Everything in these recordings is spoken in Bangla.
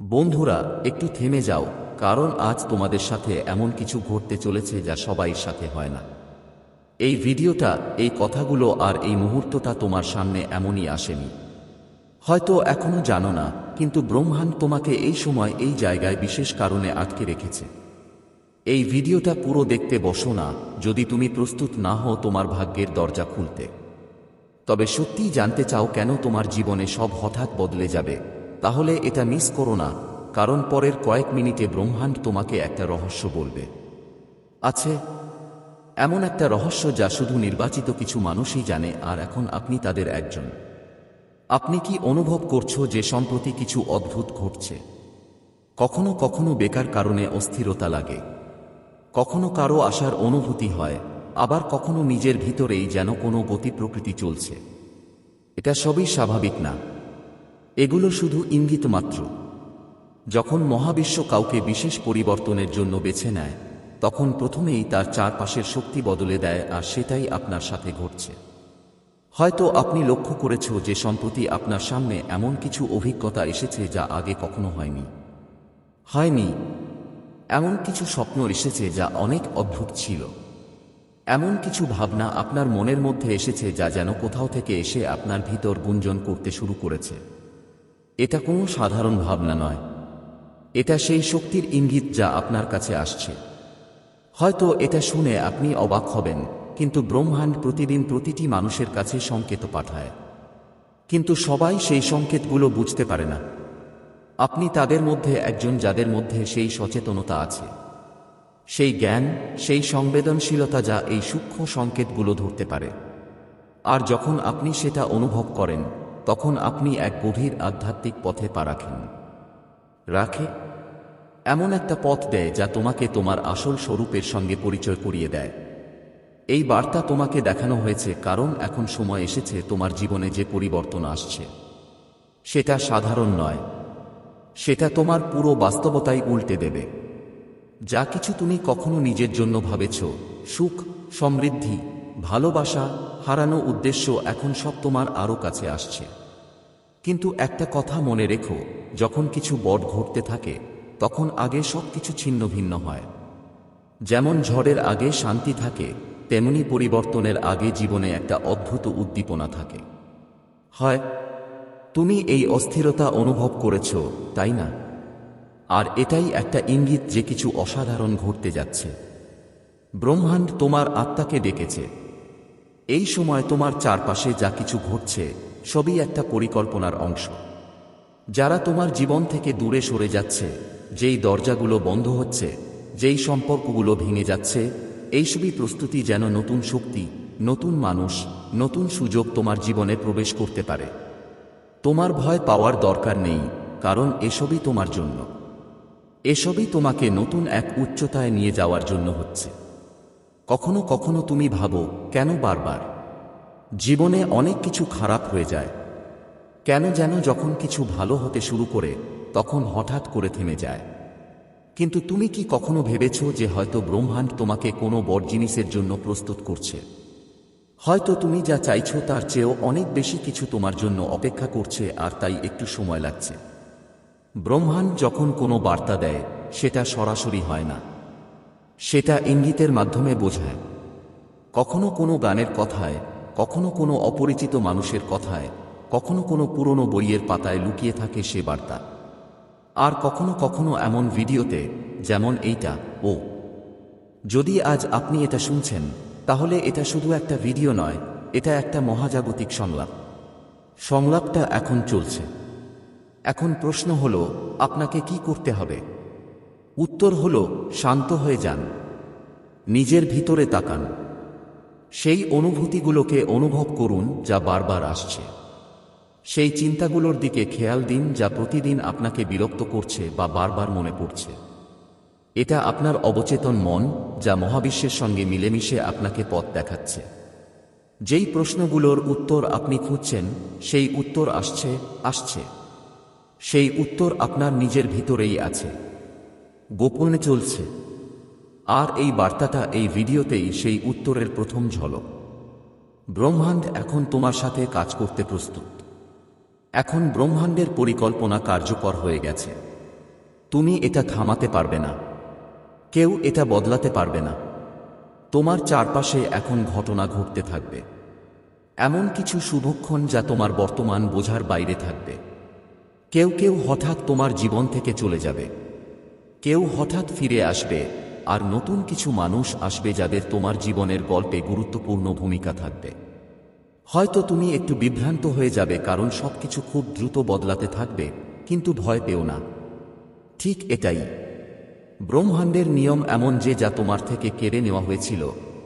বন্ধুরা, একটু থেমে যাও, কারণ আজ তোমাদের সাথে এমন কিছু ঘটতে চলেছে যা সবাই সাথে হয় না। এই ভিডিওটা, এই কথাগুলো আর এই মুহূর্তটা তোমার সামনে এমনই আসেনি। হয়তো এখনও জানো না, কিন্তু ব্রহ্মাণ্ড তোমাকে এই সময় এই জায়গায় বিশেষ কারণে আটকে রেখেছে। এই ভিডিওটা পুরো দেখতে বসো না, যদি তুমি প্রস্তুত না হও তোমার ভাগ্যের দরজা খুলতে। তবে সত্যিই জানতে চাও কেন তোমার জীবনে সব হঠাৎ বদলে যাবে। তাহলে এটা মিস করো না, কারণ পরের কয়েক মিনিটে ব্রহ্মাণ্ড তোমাকে একটা রহস্য বলবে। আছে, এমন একটা রহস্য যা শুধু নির্বাচিত কিছু মানুষই জানে, আর এখন আপনি তাদের একজন। আপনি কি অনুভব করছ যে সম্প্রতি কিছু অদ্ভুত ঘটছে? কখনো কখনো বেকার কারণে অস্থিরতা লাগে। কখনো কারও আসার অনুভূতি হয়, আবার কখনো নিজের ভিতরেই যেন কোনো গতি প্রকৃতি চলছে। এটা সবই স্বাভাবিক না। এগুলো শুধু ইঙ্গিত মাত্র। যখন মহাবিশ্ব কাউকে বিশেষ পরিবর্তনের জন্য বেছে নেয়, তখন প্রথমেই তার চারপাশের শক্তি বদলে দেয় আর সেটাই আপনার সাথে ঘটছে। হয়তো আপনি লক্ষ্য করেছ যে সম্প্রতি আপনার সামনে এমন কিছু অভিজ্ঞতা এসেছে যা আগে কখনো হয়নি। হয়নি। এমন কিছু স্বপ্ন এসেছে যা অনেক অদ্ভুত ছিল। এমন কিছু ভাবনা আপনার মনের মধ্যে এসেছে যা যেন কোথাও থেকে এসে আপনার ভিতর গুঞ্জন করতে শুরু করেছে। এটা কোনো সাধারণ ভাবনা নয়। এটা সেই শক্তির ইঙ্গিত যা আপনার কাছে আসছে। হয়তো এটা শুনে আপনি অবাক হবেন, কিন্তু ব্রহ্মাণ্ড প্রতিদিন প্রতিটি মানুষের কাছে সংকেত পাঠায়। কিন্তু সবাই সেই সংকেতগুলো বুঝতে পারে না। আপনি তাদের মধ্যে একজন যাদের মধ্যে সেই সচেতনতা আছে। সেই জ্ঞান, সেই সংবেদনশীলতা যা এই সূক্ষ্ম সংকেতগুলো ধরতে পারে। আর যখন আপনি সেটা অনুভব করেন তখন আপনি এক গভীর আধ্যাত্মিক পথে পা রাখেন। রাখে, এমন একটা পথ দেয় যা তোমাকে তোমার আসল স্বরূপের সঙ্গে পরিচয় করিয়ে দেয়। এই বার্তা তোমাকে দেখানো হয়েছে কারণ এখন সময় এসেছে তোমার জীবনে যে পরিবর্তন আসছে। সেটা সাধারণ নয়। সেটা তোমার পুরো বাস্তবতাই উল্টে দেবে। যা কিছু তুমি কখনো নিজের জন্য ভাবেছ, সুখ, সমৃদ্ধি ভালোবাসা, হারানো উদ্দেশ্য এখন সব তোমার আরও কাছে আসছে। কিন্তু একটা কথা মনে রেখো, যখন কিছু বট ঘটতে থাকে, তখন আগে সব কিছু ছিন্ন ভিন্ন হয়। যেমন ঝড়ের আগে শান্তি থাকে, তেমনি পরিবর্তনের আগে জীবনে একটা অদ্ভুত উদ্দীপনা থাকে। হয়, তুমি এই অস্থিরতা অনুভব করেছ, তাই না? আর এটাই একটা ইঙ্গিত যে কিছু অসাধারণ ঘটতে যাচ্ছে। ব্রহ্মাণ্ড তোমার আত্মাকে ডেকেছে এই সময় তোমার চারপাশে যা কিছু ঘটছে, সবই একটা পরিকল্পনার অংশ। যারা তোমার জীবন থেকে দূরে সরে যাচ্ছে, যেই দরজাগুলো বন্ধ হচ্ছে, যেই সম্পর্কগুলো ভেঙে যাচ্ছে, এইসবই প্রস্তুতি যেন নতুন শক্তি, নতুন মানুষ, নতুন সুযোগ তোমার জীবনে প্রবেশ করতে পারে। তোমার ভয় পাওয়ার দরকার নেই, কারণ এসবই তোমার জন্য। এসবই তোমাকে নতুন এক উচ্চতায় নিয়ে যাওয়ার জন্য হচ্ছে। কখনো কখনো তুমি ভাবো, কেন বারবার? জীবনে অনেক কিছু খারাপ হয়ে যায়। কেন যেন যখন কিছু ভালো হতে শুরু করে, তখন হঠাৎ করে থেমে যায়। কিন্তু তুমি কি কখনো ভেবেছ যে হয়তো ব্রহ্মাণ্ড তোমাকে কোনো বড় জিনিসের জন্য প্রস্তুত করছে? হয়তো তুমি যা চাইছো তার চেয়েও অনেক বেশি কিছু তোমার জন্য অপেক্ষা করছে আর তাই একটু সময় লাগছে। ব্রহ্মাণ্ড যখন কোনো বার্তা দেয়, সেটা সরাসরি হয় না। সেটা ইঙ্গিতের মাধ্যমে বোঝায়। কখনো কোনো গানের কথায়, কখনো কোনো অপরিচিত মানুষের কথায়, কখনো কোনো পুরনো বইয়ের পাতায় লুকিয়ে থাকে সে বার্তা। আর কখনো কখনো এমন ভিডিওতে, যেমন এইটা, ও। যদি আজ আপনি এটা শুনছেন, তাহলে এটা শুধু একটা ভিডিও নয়, এটা একটা মহাজাগতিক সংলাপ। সংলাপটা এখন চলছে। এখন প্রশ্ন হলো, আপনাকে কি করতে হবে? উত্তর হল, শান্ত হয়ে যান। নিজের ভিতরে তাকান। সেই অনুভূতিগুলোকে অনুভব করুন যা বারবার আসছে। সেই চিন্তাগুলোর দিকে খেয়াল দিন যা প্রতিদিন আপনাকে বিরক্ত করছে বা বারবার মনে পড়ছে। এটা আপনার অবচেতন মন যা মহাবিশ্বের সঙ্গে মিলেমিশে আপনাকে পথ দেখাচ্ছে। যেই প্রশ্নগুলোর উত্তর আপনি খুঁজছেন, সেই উত্তর আসছে আসছে। সেই উত্তর আপনার নিজের ভিতরেই আছে। গোপনে চলছে। আর এই বার্তাটা এই ভিডিওতেই সেই উত্তরের প্রথম ঝলক। ব্রহ্মাণ্ড এখন তোমার সাথে কাজ করতে প্রস্তুত। এখন ব্রহ্মাণ্ডের পরিকল্পনা কার্যকর হয়ে গেছে। তুমি এটা থামাতে পারবে না। কেউ এটা বদলাতে পারবে না। তোমার চারপাশে এখন ঘটনা ঘটতে থাকবে। এমন কিছু শুভক্ষণ যা তোমার বর্তমান বোঝার বাইরে থাকবে। কেউ কেউ হঠাৎ তোমার জীবন থেকে চলে যাবে। কেউ হঠাৎ ফিরে আসবে, আর নতুন কিছু মানুষ আসবে যাদের তোমার জীবনের গল্পে গুরুত্বপূর্ণ ভূমিকা থাকবে। হয়তো তুমি একটু বিভ্রান্ত হয়ে যাবে কারণ সবকিছু খুব দ্রুত বদলাতে থাকবে, কিন্তু ভয় পেও না। ঠিক এটাই। ব্রহ্মাণ্ডের নিয়ম এমন যে যা তোমার থেকে কেড়ে নেওয়া হয়েছিল,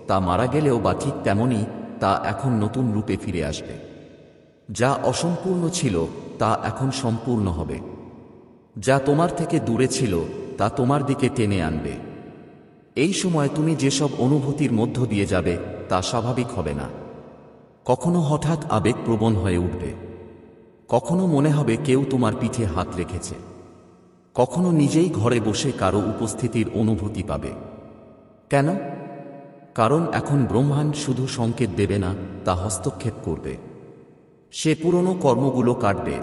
তা মারা গেলেও বা ঠিক তেমনই তা এখন নতুন রূপে ফিরে আসবে। যা অসম্পূর্ণ ছিল, তা এখন সম্পূর্ণ হবে। যা তোমার থেকে দূরে ছিল তা তোমার দিকে টেনে আনবে। এই সময় তুমি যেসব অনুভূতির মধ্য দিয়ে যাবে, তা স্বাভাবিক হবে না। কখনো হঠাৎ আবেগপ্রবণ হয়ে উঠবে। কখনো মনে হবে কেউ তোমার পিঠে হাত রেখেছে। কখনো নিজেই ঘরে বসে কারও উপস্থিতির অনুভূতি পাবে। কেন? কারণ এখন ব্রহ্মাণ্ড শুধু সংকেত দেবে না, তা হস্তক্ষেপ করবে। সে পুরনো কর্মগুলো কাটবে,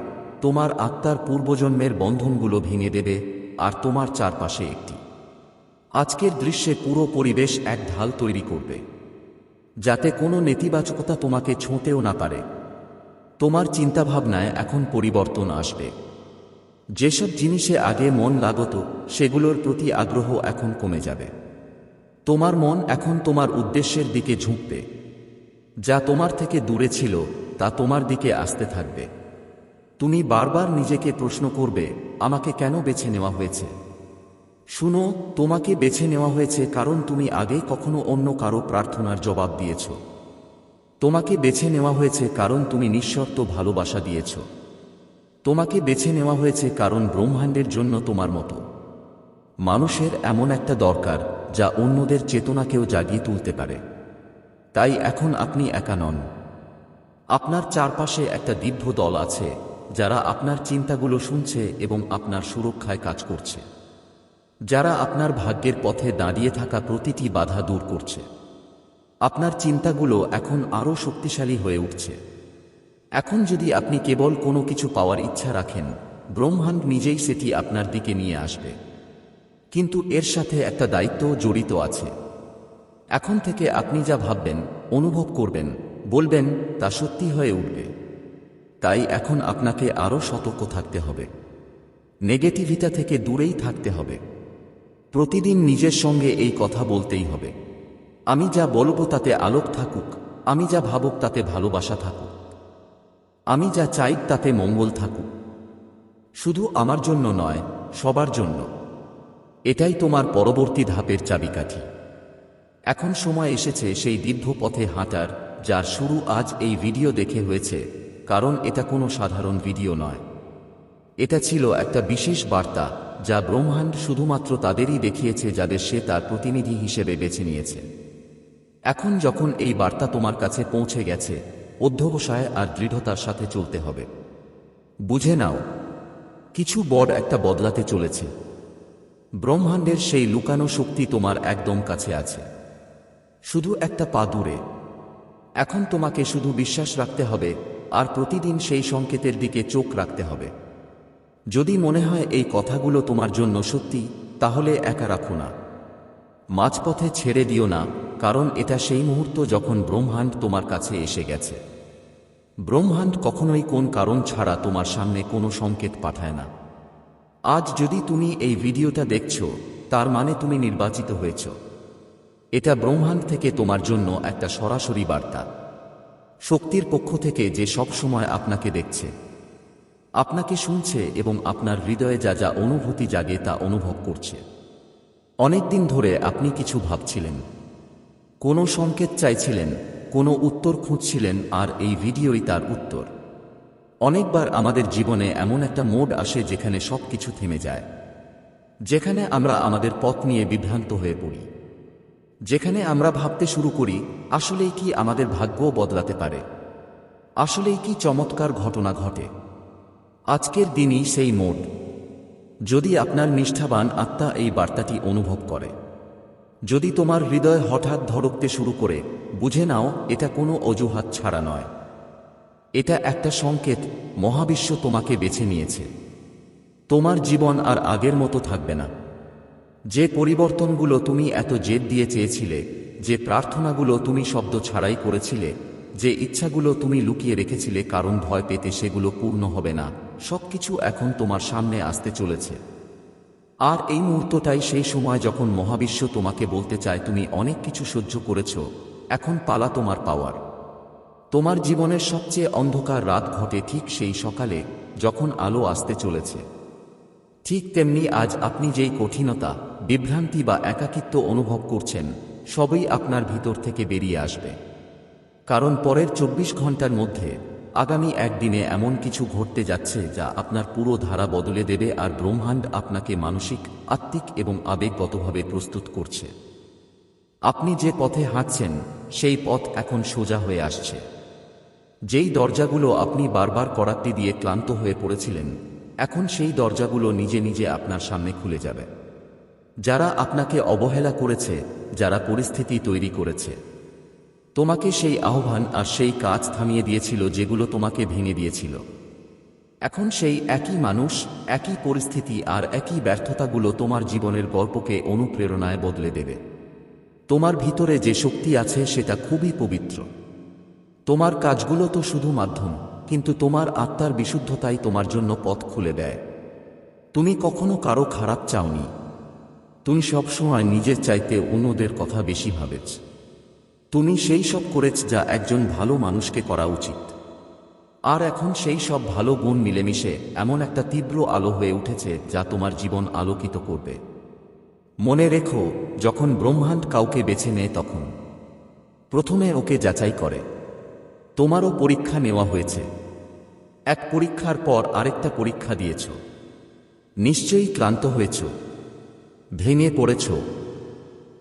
তোমার আত্মার পূর্বজন্মের বন্ধনগুলো ভেঙে দেবে আর তোমার চারপাশে একটি। আজকের দৃশ্যে পুরো পরিবেশ এক ঢাল তৈরি করবে, যাতে কোনো নেতিবাচকতা তোমাকে ছোঁতেও না পারে। তোমার চিন্তাভাবনায় এখন পরিবর্তন আসবে। যেসব জিনিসে আগে মন লাগত, সেগুলোর প্রতি আগ্রহ এখন কমে যাবে। তোমার মন এখন তোমার উদ্দেশ্যের দিকে ঝুঁকবে। যা তোমার থেকে দূরে ছিল, তা তোমার দিকে আসতে থাকবে। তুমি বারবার নিজেকে প্রশ্ন করবে, আমাকে কেন বেছে নেওয়া হয়েছে? শুনো, তোমাকে বেছে নেওয়া হয়েছে কারণ তুমি আগে কখনো অন্য কারও প্রার্থনার জবাব দিয়েছ। তোমাকে বেছে নেওয়া হয়েছে কারণ তুমি নিঃশর্ত ভালোবাসা দিয়েছ। তোমাকে বেছে নেওয়া হয়েছে কারণ ব্রহ্মাণ্ডের জন্য তোমার মতো। মানুষের এমন একটা দরকার, যা অন্যদের চেতনাকেও জাগিয়ে তুলতে পারে। তাই এখন আপনি একা নন। আপনার চারপাশে একটা দীর্ঘ দল আছে যারা আপনার চিন্তাগুলো শুনছে এবং আপনার সুরক্ষায় কাজ করছে। যারা আপনার ভাগ্যের পথে দাঁড়িয়ে থাকা প্রতিটি বাধা দূর করছে। আপনার চিন্তাগুলো এখন আরও শক্তিশালী হয়ে উঠছে। এখন যদি আপনি কেবল কোনো কিছু পাওয়ার ইচ্ছা রাখেন, ব্রহ্মাণ্ড নিজেই সেটি আপনার দিকে নিয়ে আসবে। কিন্তু এর সাথে একটা দায়িত্ব জড়িত আছে। এখন থেকে আপনি যা ভাববেন, অনুভব করবেন, বলবেন, তা সত্যি হয়ে উঠবে। তাই এখন আপনাকে আরও সতর্ক থাকতে হবে। নেগেটিভিটা থেকে দূরেই থাকতে হবে। প্রতিদিন নিজের সঙ্গে এই কথা বলতেই হবে। আমি যা বলব তাতে আলোক থাকুক, আমি যা ভাবুক তাতে ভালোবাসা থাকুক। আমি যা চাই তাতে মঙ্গল থাকুক। শুধু আমার জন্য নয়, সবার জন্য। এটাই তোমার পরবর্তী ধাপের চাবিকাঠি। এখন সময় এসেছে সেই দীর্ঘ পথে হাঁটার, যার শুরু আজ এই ভিডিও দেখে হয়েছে। কারণ এটা কোনো সাধারণ ভিডিও নয়। এটা ছিল একটা বিশেষ বার্তা, যা ব্রহ্মাণ্ড শুধুমাত্র তাদেরই দেখিয়েছে যাদের সে তার প্রতিনিধি হিসেবে বেছে নিয়েছে। এখন যখন এই বার্তা তোমার কাছে পৌঁছে গেছে, অধ্যবসায় আর দৃঢ়তার সাথে চলতে হবে। বুঝে নাও, কিছু বড় একটা বদলাতে চলেছে। ব্রহ্মাণ্ডের সেই লুকানো শক্তি তোমার একদম কাছে আছে। শুধু একটা পা দূরে। এখন তোমাকে শুধু বিশ্বাস রাখতে হবে আর প্রতিদিন সেই সংকেতের দিকে চোখ রাখতে হবে। যদি মনে হয় এই কথাগুলো তোমার জন্য সত্যি, তাহলে একা রাখো না। মাঝপথে ছেড়ে দিও না, কারণ এটা সেই মুহূর্ত যখন ব্রহ্মাণ্ড তোমার কাছে এসে গেছে। ব্রহ্মাণ্ড কখনোই কোন কারণ ছাড়া তোমার সামনে কোনো সংকেত পাঠায় না। আজ যদি তুমি এই ভিডিওটা দেখছ, তার মানে তুমি নির্বাচিত হয়েছ। এটা ব্রহ্মাণ্ড থেকে তোমার জন্য একটা সরাসরি বার্তা। শক্তির পক্ষ থেকে যে সব সময় আপনাকে দেখছে। আপনাকে শুনছে এবং আপনার হৃদয়ে যা যা অনুভূতি জাগে তা অনুভব করছে। অনেকদিন ধরে আপনি কিছু ভাবছিলেন। কোনো সংকেত চাইছিলেন, কোনো উত্তর খুঁজছিলেন আর এই ভিডিওই তার উত্তর। অনেকবার আমাদের জীবনে এমন একটা মোড আসে যেখানে সব কিছু থেমে যায়। যেখানে আমরা আমাদের পথ নিয়ে বিভ্রান্ত হয়ে পড়ি। যেখানে আমরা ভাবতে শুরু করি, আসলেই কি আমাদের ভাগ্য বদলাতে পারে? আসলেই কি চমৎকার ঘটনা ঘটে? আজকের দিনই সেই মোড যদি আপনার নিষ্ঠাবান আত্মা এই বার্তাটি অনুভব করে। যদি তোমার হৃদয় হঠাৎ ধরকতে শুরু করে, বুঝে নাও, এটা কোনো অজুহাত ছাড়া নয়। এটা একটা সংকেত, মহাবিশ্ব তোমাকে বেছে নিয়েছে। তোমার জীবন আর আগের মতো থাকবে না। যে পরিবর্তনগুলো তুমি এত জেদ দিয়ে চেয়েছিলে, যে প্রার্থনাগুলো তুমি শব্দ ছাড়াই করেছিলে, যে ইচ্ছাগুলো তুমি লুকিয়ে রেখেছিলে কারণ ভয় পেতে সেগুলো পূর্ণ হবে না, সবকিছু এখন তোমার সামনে আসতে চলেছে। আর এই মুহূর্তটাই সেই সময় যখন মহাবিশ্ব তোমাকে বলতে চায়, তুমি অনেক কিছু সহ্য করেছ, এখন পালা তোমার পাওয়ার। তোমার জীবনের সবচেয়ে অন্ধকার রাত ঘটে ঠিক সেই সকালে, যখন আলো আসতে চলেছে। ঠিক তেমনি আজ আপনি যেই কঠিনতা, বিভ্রান্তি বা একাকিত্ব অনুভব করছেন, সবই আপনার ভিতর থেকে বেরিয়ে আসবে। কারণ পরের চব্বিশ ঘণ্টার মধ্যে আগামী একদিনে এমন কিছু ঘটতে যাচ্ছে যা আপনার পুরো ধারা বদলে দেবে আর ব্রহ্মাণ্ড আপনাকে মানসিক, আত্মিক এবং আবেগগতভাবে প্রস্তুত করছে। আপনি যে পথে হাঁটছেন, সেই পথ এখন সোজা হয়ে আসছে। যেই দরজাগুলো আপনি বারবার করাত্তি দিয়ে ক্লান্ত হয়ে পড়েছিলেন এখন সেই দরজাগুলো নিজে নিজে আপনার সামনে খুলে যাবে। যারা আপনাকে অবহেলা করেছে, যারা পরিস্থিতি তৈরি করেছে। তোমাকে সেই আহ্বান আর সেই কাজ থামিয়ে দিয়েছিল যেগুলো তোমাকে ভেঙে দিয়েছিল। এখন সেই একই মানুষ, একই পরিস্থিতি আর একই ব্যর্থতাগুলো তোমার জীবনের গল্পকে অনুপ্রেরণায় বদলে দেবে। তোমার ভিতরে যে শক্তি আছে সেটা খুবই পবিত্র। তোমার কাজগুলো তো শুধু মাধ্যম। কিন্তু তোমার আত্মার বিশুদ্ধতাই তোমার জন্য পথ খুলে দেয়। তুমি কখনো কারও খারাপ চাওনি। তুমি সবসময় নিজের চাইতে অন্যদের কথা বেশি ভাবেছ। তুমি সেই সব করেছ যা একজন ভালো মানুষকে করা উচিত। আর এখন সেই সব ভালো গুণ মিলেমিশে এমন একটা তীব্র আলো হয়ে উঠেছে যা তোমার জীবন আলোকিত করবে। মনে রেখো, যখন ব্রহ্মাণ্ড কাউকে বেছে নেয় তখন। প্রথমে ওকে যাচাই করে। তোমারও পরীক্ষা নেওয়া হয়েছে। এক পরীক্ষার পর আরেকটা পরীক্ষা দিয়েছ। নিশ্চয়ই ক্লান্ত হয়েছ। ভেঙে পড়েছ।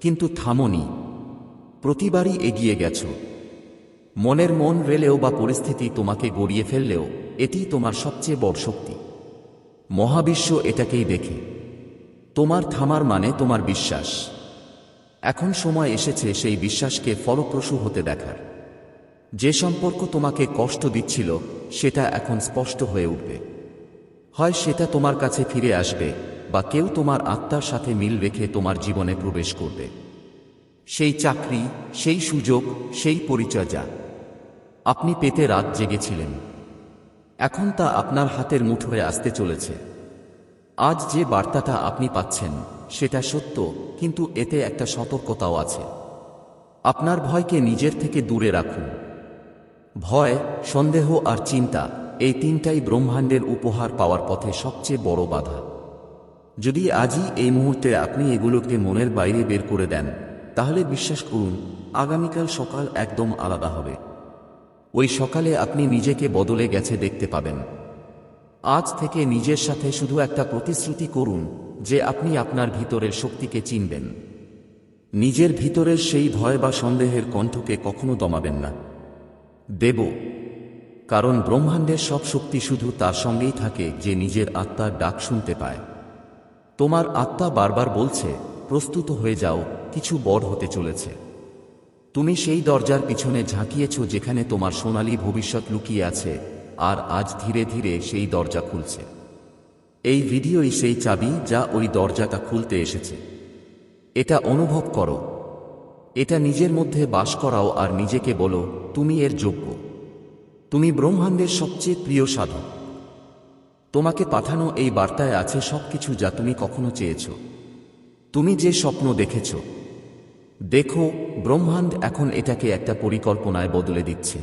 কিন্তু থামনি। প্রতিবারই এগিয়ে গেছ। মনের মন রেলেও বা পরিস্থিতি তোমাকে গড়িয়ে ফেললেও এটি তোমার সবচেয়ে বড় শক্তি। মহাবিশ্ব এটাকেই দেখে। তোমার থামার মানে তোমার বিশ্বাস। এখন সময় এসেছে সেই বিশ্বাসকে ফলপ্রসূ হতে দেখার। যে সম্পর্ক তোমাকে কষ্ট দিচ্ছিল, সেটা এখন স্পষ্ট হয়ে উঠবে। হয় সেটা তোমার কাছে ফিরে আসবে, বা কেউ তোমার আত্মার সাথে মিল রেখে তোমার জীবনে প্রবেশ করবে। সেই চাকরি, সেই সুযোগ, সেই পরিচর্যা আপনি পেতে রাত জেগেছিলেন। এখন তা আপনার হাতের মুঠোয় আসতে চলেছে। আজ যে বার্তাটা আপনি পাচ্ছেন, সেটা সত্য, কিন্তু এতে একটা সতর্কতাও আছে। আপনার ভয়কে নিজের থেকে দূরে রাখুন। ভয়, সন্দেহ আর চিন্তা এই তিনটাই ব্রহ্মাণ্ডের উপহার পাওয়ার পথে সবচেয়ে বড় বাধা। যদি আজই এই মুহূর্তে আপনি এগুলোকে মনের বাইরে বের করে দেন, তাহলে বিশ্বাস করুন, আগামীকাল সকাল একদম আলাদা হবে। ওই সকালে আপনি নিজেকে বদলে গেছে দেখতে পাবেন। আজ থেকে নিজের সাথে শুধু একটা প্রতিশ্রুতি করুন যে আপনি আপনার ভিতরের শক্তিকে চিনবেন। নিজের ভিতরের সেই ভয় বা সন্দেহের কণ্ঠকে কখনো দমাবেন না। দেব। কারণ ব্রহ্মাণ্ডের সব শক্তি শুধু তার সঙ্গেই থাকে যে নিজের আত্মার ডাক শুনতে পায়। তোমার আত্মা বারবার বলছে, প্রস্তুত হয়ে যাও, কিছু বড় হতে চলেছে। তুমি সেই দরজার পিছনে ঝাঁকিয়েছ যেখানে তোমার সোনালী ভবিষ্যৎ লুকিয়ে আছে, আর আজ ধীরে ধীরে সেই দরজা খুলছে। এই ভিডিওই সেই চাবি যা ওই দরজাটা খুলতে এসেছে। এটা অনুভব করো এটা নিজের মধ্যে বাস করাও আর নিজেকে বলো, তুমি এর যোগ্য। তুমি ব্রহ্মাণ্ডের সবচেয়ে প্রিয় সাধক। তোমাকে পাঠানো এই বার্তায় আছে সবকিছু যা তুমি কখনো চেয়েছ। তুমি যে স্বপ্ন দেখেছ। দেখো, ব্রহ্মাণ্ড এখন এটাকে একটা পরিকল্পনায় বদলে দিচ্ছে।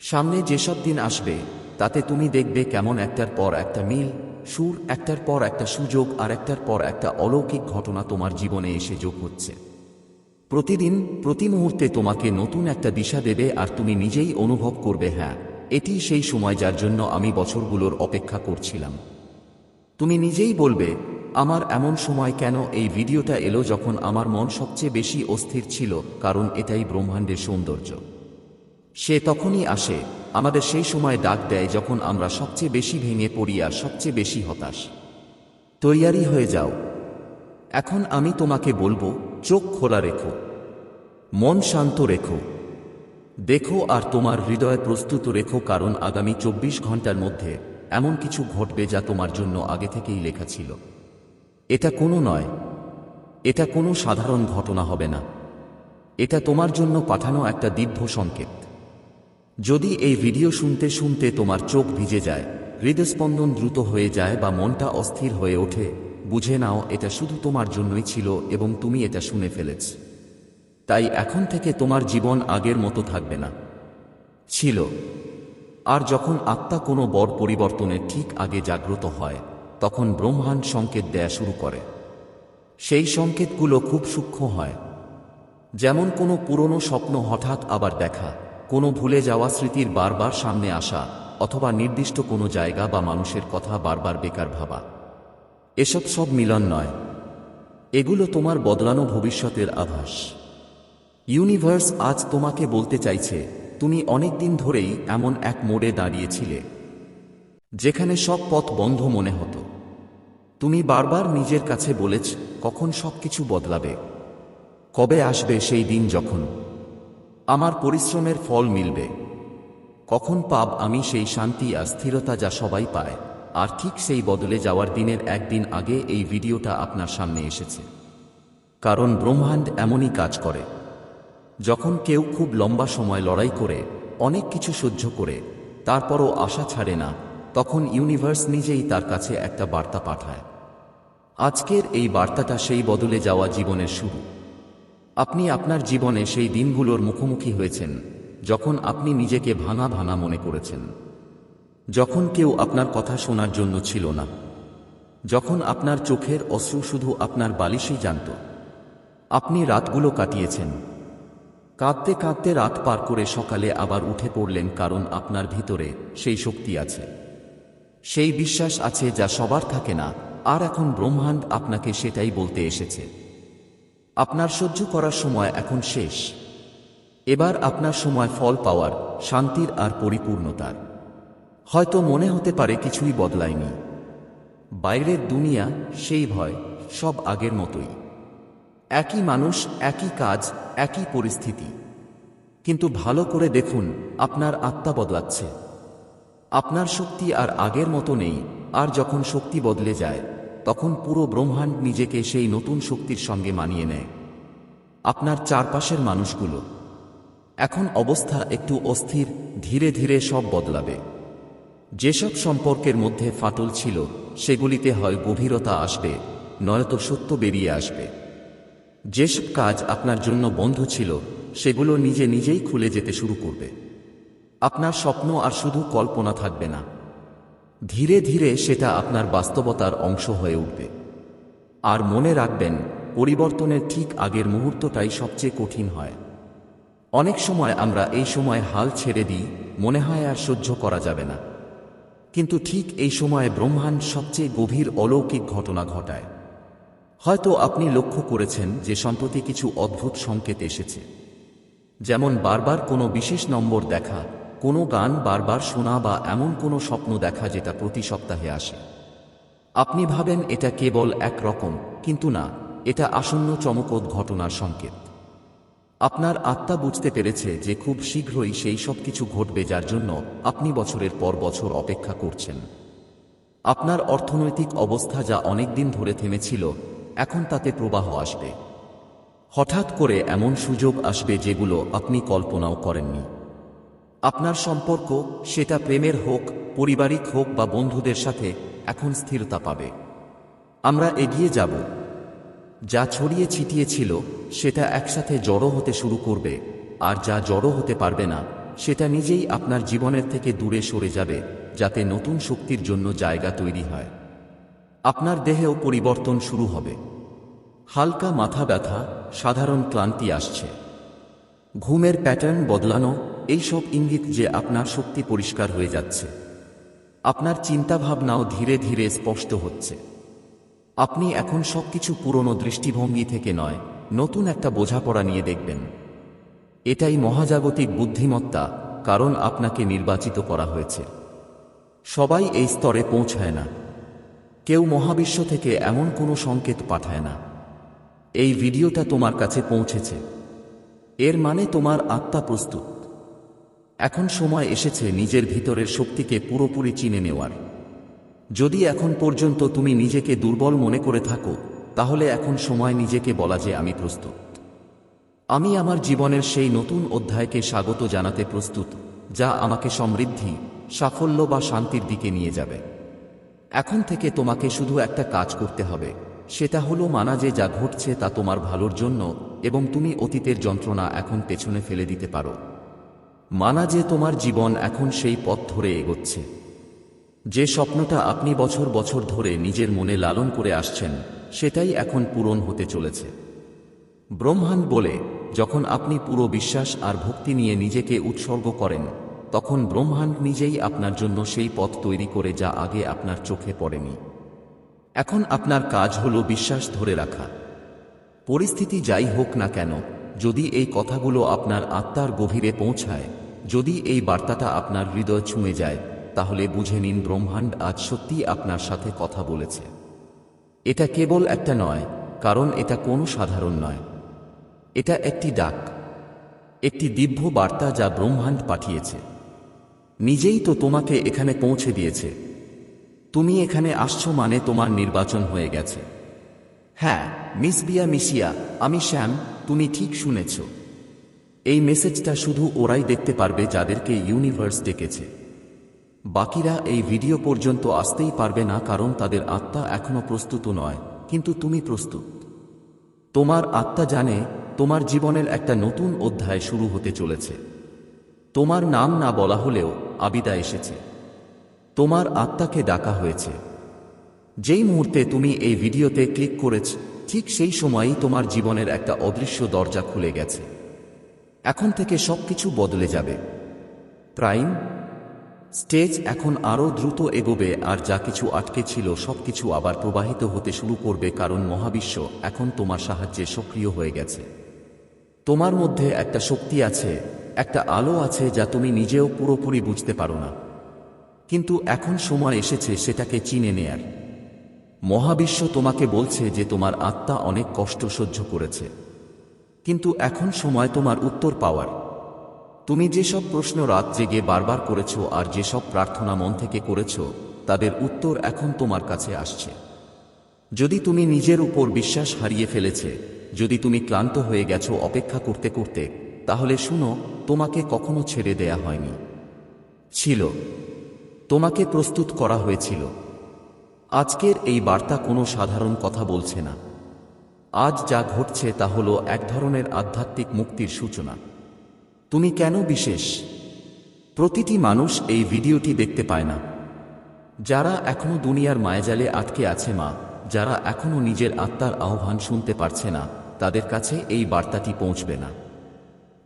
সামনে যেসব দিন আসবে, তাতে তুমি দেখবে কেমন একটার পর একটা মিল, সুর, একটার পর একটা সুযোগ, আর একটার পর একটা অলৌকিক ঘটনা তোমার জীবনে এসে যোগ হচ্ছে। প্রতিদিন, প্রতি মুহূর্তে তোমাকে নতুন একটা দিশা দেবে আর তুমি নিজেই অনুভব করবে হ্যাঁ এটি সেই সময় যার জন্য আমি বছরগুলোর অপেক্ষা করছিলাম। তুমি নিজেই বলবে, আমার এমন সময় কেন এই ভিডিওটা এলো যখন আমার মন সবচেয়ে বেশি অস্থির ছিল, কারণ এটাই ব্রহ্মাণ্ডের সৌন্দর্য। সে তখনই আসে, আমাদের সেই সময় ডাক দেয় যখন আমরা সবচেয়ে বেশি ভেঙে পড়ি আর সবচেয়ে বেশি হতাশ। তৈয়ারি হয়ে যাও। এখন আমি তোমাকে বলব চোখ খোলা রেখো, মন শান্ত রেখো। দেখো আর তোমার হৃদয় প্রস্তুত রেখো, কারণ আগামী চব্বিশ ঘণ্টার মধ্যে এমন কিছু ঘটবে যা তোমার জন্য আগে থেকেই লেখা ছিল। এটা কোনো নয়, এটা কোনো সাধারণ ঘটনা হবে না। এটা তোমার জন্য পাঠানো একটা দিব্য সংকেত। যদি এই ভিডিও শুনতে শুনতে তোমার চোখ ভিজে যায়, হৃদস্পন্দন দ্রুত হয়ে যায় বা মনটা অস্থির হয়ে ওঠে বুঝে নাও, এটা শুধু তোমার জন্যই ছিল এবং তুমি এটা শুনে ফেলেছ। তাই এখন থেকে তোমার জীবন আগের মতো থাকবে না। ছিল। আর যখন আত্মা কোনো বড় পরিবর্তনের ঠিক আগে জাগ্রত হয়, তখন ব্রহ্মাণ্ড সংকেত দেয়া শুরু করে। সেই সংকেতগুলো খুব সূক্ষ্ম হয়। যেমন কোনো পুরনো স্বপ্ন হঠাৎ আবার দেখা, কোনো ভুলে যাওয়া স্মৃতির বারবার সামনে আসা, অথবা নির্দিষ্ট কোনো জায়গা বা মানুষের কথা বারবার বেকার ভাবা। এসব সব মিলন নয়। এগুলো তোমার বদলানো ভবিষ্যতের আভাস। ইউনিভার্স আজ তোমাকে বলতে চাইছে, তুমি অনেক দিন ধরেই এমন এক মোড়ে দাঁড়িয়েছিলে, যেখানে সব পথ বন্ধ মনে হতো। তুমি বারবার নিজের কাছে বলেছ, কখন সব কিছু বদলাবে। কবে আসবে সেই দিন যখন? আমার পরিশ্রমের ফল মিলবে। কখন পাব আমি সেই শান্তি আর স্থিরতা যা সবাই পায়? আর ঠিক সেই বদলে যাওয়ার দিনের একদিন আগে এই ভিডিওটা আপনার সামনে এসেছে। কারণ ব্রহ্মাণ্ড এমনই কাজ করে। যখন কেউ খুব লম্বা সময় লড়াই করে, অনেক কিছু সহ্য করে, তারপরও আশা ছাড়ে না, তখন ইউনিভার্স নিজেই তার কাছে একটা বার্তা পাঠায়। আজকের এই বার্তাটা সেই বদলে যাওয়া জীবনের শুরু। আপনি আপনার জীবনে সেই দিনগুলোর মুখোমুখি হয়েছেন, যখন আপনি নিজেকে ভাঙা ভাঙা মনে করেছেন। যখন কেউ আপনার কথা শোনার জন্য ছিল না, যখন আপনার চোখের অশ্রু শুধু আপনার বালিশই জানত, আপনি রাতগুলো কাটিয়েছেন। কাঁদতে কাঁদতে রাত পার করে সকালে আবার উঠে পড়লেন কারণ আপনার ভিতরে সেই শক্তি আছে। সেই বিশ্বাস আছে যা সবার থাকে না, আর এখন ব্রহ্মাণ্ড আপনাকে সেটাই বলতে এসেছে। আপনার সহ্য করার সময় এখন শেষ। এবার আপনার সময় ফল পাওয়ার, শান্তির আর পরিপূর্ণতার। হয়তো মনে হতে পারে কিছুই বদলায়নি। বাইরের দুনিয়া সেই ভয়, সব আগের মতোই। একই মানুষ, একই কাজ, একই পরিস্থিতি। কিন্তু ভালো করে দেখুন, আপনার আত্মা বদলাচ্ছে। আপনার শক্তি আর আগের মতো নেই, আর যখন শক্তি বদলে যায়, তখন পুরো ব্রহ্মাণ্ড নিজেকে সেই নতুন শক্তির সঙ্গে মানিয়ে নেয়। আপনার চারপাশের মানুষগুলো। এখন অবস্থা একটু অস্থির, ধীরে ধীরে সব বদলাবে। যেসব সম্পর্কের মধ্যে ফাটল ছিল, সেগুলিতে হয় গভীরতা আসবে, নয়তো সত্য বেরিয়ে আসবে। যেসব কাজ আপনার জন্য বন্ধ ছিল, সেগুলো নিজে নিজেই খুলে যেতে শুরু করবে। আপনার স্বপ্ন আর শুধু কল্পনা থাকবে না। ধীরে ধীরে সেটা আপনার বাস্তবতার অংশ হয়ে উঠবে। আর মনে রাখবেন, পরিবর্তনের ঠিক আগের মুহূর্তটাই সবচেয়ে কঠিন হয়। অনেক সময় আমরা এই সময় হাল ছেড়ে দিই, মনে হয় আর সহ্য করা যাবে না। কিন্তু ঠিক এই সময়ে ব্রহ্মাণ্ড সবচেয়ে গভীর অলৌকিক ঘটনা ঘটায়। হয়তো আপনি লক্ষ্য করেছেন যে সম্প্রতি কিছু অদ্ভুত সংকেত এসেছে। যেমন বারবার কোনো বিশেষ নম্বর দেখা, কোনো গান বারবার শোনা বা এমন কোনো স্বপ্ন দেখা যেটা প্রতি সপ্তাহে আসে। আপনি ভাবেন এটা কেবল এক রকম, কিন্তু না, এটা আসন্ন চমকদ ঘটনার সংকেত। আপনার আত্মা বুঝতে পেরেছে যে খুব শীঘ্রই সেই সব কিছু ঘটবে যার জন্য আপনি বছরের পর বছর অপেক্ষা করছেন। আপনার অর্থনৈতিক অবস্থা যা অনেক দিন ধরে থেমেছিল, এখন তাতে প্রবাহ আসবে। হঠাৎ করে এমন সুযোগ আসবে যেগুলো আপনি কল্পনাও করেননি। আপনার সম্পর্ক, সেটা প্রেমের হোক, পারিবারিক হোক বা বন্ধুদের সাথে, এখন স্থিরতা পাবে। আমরা এগিয়ে যাব। যা ছড়িয়ে ছিটিয়ে ছিল, সেটা একসাথে জড়ো হতে শুরু করবে। আর যা জড়ো হতে পারবে না, সেটা নিজেই আপনার জীবনের থেকে দূরে সরে যাবে, যাতে নতুন শক্তির জন্য জায়গা তৈরি হয়। আপনার দেহেও পরিবর্তন শুরু হবে। হালকা মাথা ব্যথা, সাধারণ ক্লান্তি আসছে। ঘুমের প্যাটার্ন বদলানো, এইসব ইঙ্গিত যে আপনার শক্তি পরিষ্কার হয়ে যাচ্ছে। আপনার চিন্তাভাবনাও ধীরে ধীরে স্পষ্ট হচ্ছে। আপনি এখন সবকিছু পুরনো দৃষ্টিভঙ্গি থেকে নয়, নতুন একটা বোঝাপড়া নিয়ে দেখবেন। এটাই মহাজাগতিক বুদ্ধিমত্তা, কারণ আপনাকে নির্বাচিত করা হয়েছে। সবাই এই স্তরে পৌঁছায় না। কেউ মহাবিশ্ব থেকে এমন কোনো সংকেত পাঠায় না। এই ভিডিওটা তোমার কাছে পৌঁছেছে। এর মানে তোমার আত্মা প্রস্তুত। এখন সময় এসেছে নিজের ভিতরের শক্তিকে পুরোপুরি চিনে নেওয়ার। যদি এখন পর্যন্ত তুমি নিজেকে দুর্বল মনে করে থাকো, তাহলে এখন সময় নিজেকে বলা যে আমি প্রস্তুত। আমি আমার জীবনের সেই নতুন অধ্যায়কে স্বাগত জানাতে প্রস্তুত, যা আমাকে সমৃদ্ধি, সাফল্য বা শান্তির দিকে নিয়ে যাবে। এখন থেকে তোমাকে শুধু একটা কাজ করতে হবে, সেটা হলো মানা যে যা ঘটছে তা তোমার ভালোর জন্য এবং তুমি অতীতের যন্ত্রণা এখন পেছনে ফেলে দিতে পারো। মানা যে তোমার জীবন এখন সেই পথ ধরে এগোচ্ছে। যে স্বপ্নটা আপনি বছর বছর ধরে নিজের মনে লালন করে আসছেন, সেটাই এখন পূরণ হতে চলেছে। ব্রহ্মাণ্ড বলে, যখন আপনি পুরো বিশ্বাস আর ভক্তি নিয়ে নিজেকে উৎসর্গ করেন, তখন ব্রহ্মাণ্ড নিজেই আপনার জন্য সেই পথ তৈরি করে যা আগে আপনার চোখে পড়েনি। এখন আপনার কাজ হলো বিশ্বাস ধরে রাখা। পরিস্থিতি যাই হোক না কেন, যদি এই কথাগুলো আপনার আত্মার গভীরে পৌঁছায়, যদি এই বার্তাটা আপনার হৃদয় ছুঁয়ে যায় তাহলে বুঝে নিন ব্রহ্মাণ্ড আজ সত্যিই আপনার সাথে কথা বলেছে। এটা কেবল একটা নয়, কারণ এটা কোনো সাধারণ নয়। এটা একটি ডাক, একটি দিব্য বার্তা যা ব্রহ্মাণ্ড পাঠিয়েছে। নিজেই তো তোমাকে এখানে পৌঁছে দিয়েছে। তুমি এখানে আসছো মানে তোমার নির্বাচন হয়ে গেছে। হ্যাঁ মিস বিয়া মিশিয়া, আমি শ্যাম, তুমি ঠিক শুনেছ। এই মেসেজটা শুধু ওরাই দেখতে পারবে যাদেরকে ইউনিভার্স ডেকেছে। বাকিরা এই ভিডিও পর্যন্ত আসতেই পারবে না কারণ তাদের আত্মা এখনও প্রস্তুত নয়, কিন্তু তুমি প্রস্তুত। তোমার আত্মা জানে তোমার জীবনের একটা নতুন অধ্যায় শুরু হতে চলেছে। তোমার নাম না বলা হলেও আবিদা এসেছে। তোমার আত্মাকে ডাকা হয়েছে। যেই মুহূর্তে তুমি এই ভিডিওতে ক্লিক করেছ, ঠিক সেই সময়ই তোমার জীবনের একটা অদৃশ্য দরজা খুলে গেছে। এখন থেকে সবকিছু বদলে যাবে। প্রাইম স্টেজ এখন আরও দ্রুত এগোবে আর যা কিছু আটকে ছিল সবকিছু আবার প্রবাহিত হতে শুরু করবে কারণ মহাবিশ্ব এখন তোমার সাহায্যে সক্রিয় হয়ে গেছে। তোমার মধ্যে একটা শক্তি আছে, একটা আলো আছে যা তুমি নিজেও পুরোপুরি বুঝতে পারো না। কিন্তু এখন সময় এসেছে সেটাকে চিনে নেয়ার। মহাবিশ্ব তোমাকে বলছে যে তোমার আত্মা অনেক কষ্ট সহ্য করেছে। কিন্তু এখন সময় তোমার উত্তর পাওয়ার। তুমি যেসব প্রশ্ন রাত জেগে বারবার করেছ আর যেসব প্রার্থনা মন থেকে করেছ, তাদের উত্তর এখন তোমার কাছে আসছে। যদি তুমি নিজের উপর বিশ্বাস হারিয়ে ফেলেছে, যদি তুমি ক্লান্ত হয়ে গেছো অপেক্ষা করতে করতে, তাহলে শুনো, তোমাকে কখনো ছেড়ে দেয়া হয়নি। ছিল। তোমাকে প্রস্তুত করা হয়েছিল। আজকের এই বার্তা কোনো সাধারণ কথা বলছে না। আজ যা ঘটছে তা হলো এক ধরনের আধ্যাত্মিক মুক্তির সূচনা। তুমি কেন বিশেষ? প্রতিটি মানুষ এই ভিডিওটি দেখতে পায় না। যারা এখনও দুনিয়ার মায়াজালে আটকে আছে মা, যারা এখনও নিজের আত্মার আহ্বান শুনতে পারছে না, তাদের কাছে এই বার্তাটি পৌঁছবে না।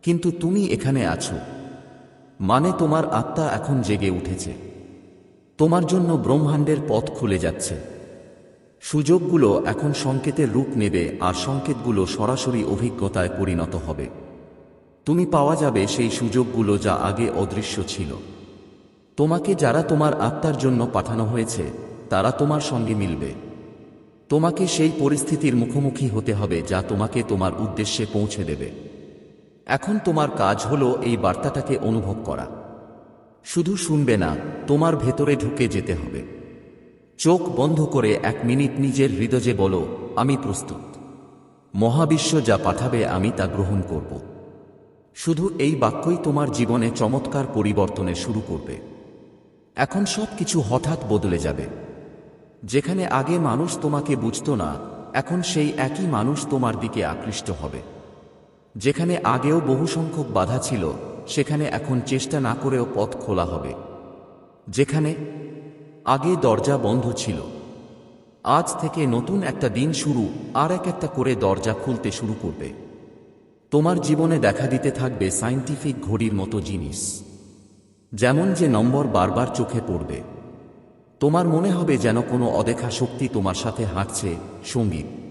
কিন্তু তুমি এখানে আছো। মানে তোমার আত্মা এখন জেগে উঠেছে। তোমার জন্য ব্রহ্মাণ্ডের পথ খুলে যাচ্ছে। সুযোগগুলো এখন সংকেতের রূপ নেবে আর সংকেতগুলো সরাসরি অভিজ্ঞতায় পরিণত হবে। তুমি পাওয়া যাবে সেই সুযোগগুলো যা আগে অদৃশ্য ছিল। তোমাকে যারা তোমার আত্মার জন্য পাঠানো হয়েছে, তারা তোমার সঙ্গে মিলবে। তোমাকে সেই পরিস্থিতির মুখোমুখি হতে হবে যা তোমাকে তোমার উদ্দেশ্যে পৌঁছে দেবে। এখন তোমার কাজ হলো এই বার্তাটাকে অনুভব করা। শুধু শুনবে না, তোমার ভেতরে ঢুকে যেতে হবে। চোখ বন্ধ করে এক মিনিট নিজের হৃদয়ে বলো, আমি প্রস্তুত। মহাবিশ্ব যা পাঠাবে আমি তা গ্রহণ করব। শুধু এই বাক্যই তোমার জীবনে চমৎকার পরিবর্তনে শুরু করবে। এখন সব কিছু হঠাৎ বদলে যাবে। যেখানে আগে মানুষ তোমাকে বুঝত না, এখন সেই একই মানুষ তোমার দিকে আকৃষ্ট হবে। যেখানে আগেও বহু সংখ্যক বাধা ছিল, সেখানে এখন চেষ্টা না করেও পথ খোলা হবে। যেখানে আগে দরজা বন্ধ ছিল, আজ থেকে নতুন একটা দিন শুরু, আর এক একটা করে দরজা খুলতে শুরু করবে। তোমার জীবনে দেখা দিতে থাকবে সাইন্টিফিক ঘড়ির মতো জিনিস। যেমন যে নম্বর বারবার চোখে পড়বে। তোমার মনে হবে যেন কোনো অদেখা শক্তি তোমার সাথে হাঁটছে, সংগীত।